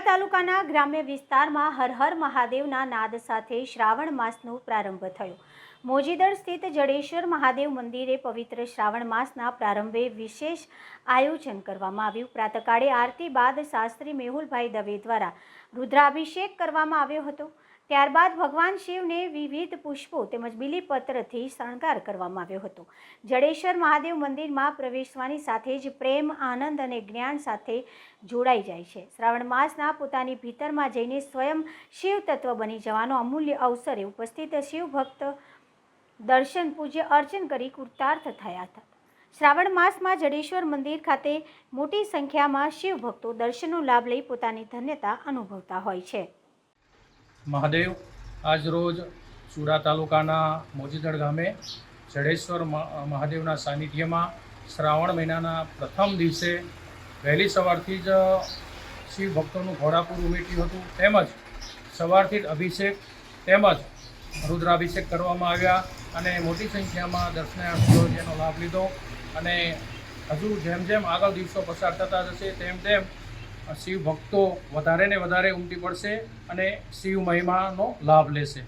તાલુકાના ગ્રામ્ય વિસ્તારમાં હર હર મહાદેવના નાદ સાથે શ્રાવણ માસનો પ્રારંભ થયો. મોજીદળ સ્થિત જડેશ્વર મહાદેવ મંદિરે પવિત્ર શ્રાવણ માસના પ્રારંભે વિશેષ આયોજન કરવામાં આવ્યું. પ્રાતકાળે આરતી બાદ શાસ્ત્રી મેહુલભાઈ દવે દ્વારા રુદ્રાભિષેક કરવામાં આવ્યો હતો. ત્યારબાદ ભગવાન શિવને વિવિધ પુષ્પો તેમજ બિલીપત્રથી શણગાર કરવામાં આવ્યો હતો. જડેશ્વર મહાદેવ મંદિરમાં પ્રવેશવાની સાથે જ પ્રેમ, આનંદ અને જ્ઞાન સાથે જોડાઈ જાય છે. શ્રાવણ માસના પોતાની ભીતરમાં જઈને સ્વયં શિવ તત્વ બની જવાનો અમૂલ્ય અવસરે ઉપસ્થિત શિવ ભક્ત દર્શન, પૂજ્ય, અર્ચન કરી કૃતાર્થ થયા હતા. શ્રાવણ માસમાં જડેશ્વર મંદિર ખાતે મોટી સંખ્યામાં શિવ ભક્તો દર્શનનો લાભ લઈ પોતાની ધન્યતા અનુભવતા હોય છે. મહાદેવ આજરોજ ચુડા તાલુકાના મોજીદળ ગામે જડેશ્વર મહાદેવના સાનિધ્યમાં શ્રાવણ મહિનાના પ્રથમ દિવસે વહેલી સવારથી જ શિવ ભક્તોનું ઘોડાપુર ઉમેટ્યું હતું. તેમજ સવારથી જ અભિષેક તેમજ રુદ્રાભિષેક કરવામાં આવ્યા અને મોટી સંખ્યામાં દર્શનાર્થીઓ જેનો લાભ લીધો. અને હજુ જેમ જેમ આગળ દિવસો પસાર થતા જશે, તેમ તેમ શિવ ભક્તો વધારે ને વધારે ઉમટી પડશે અને શિવ મહિમાનો લાભ લેશે.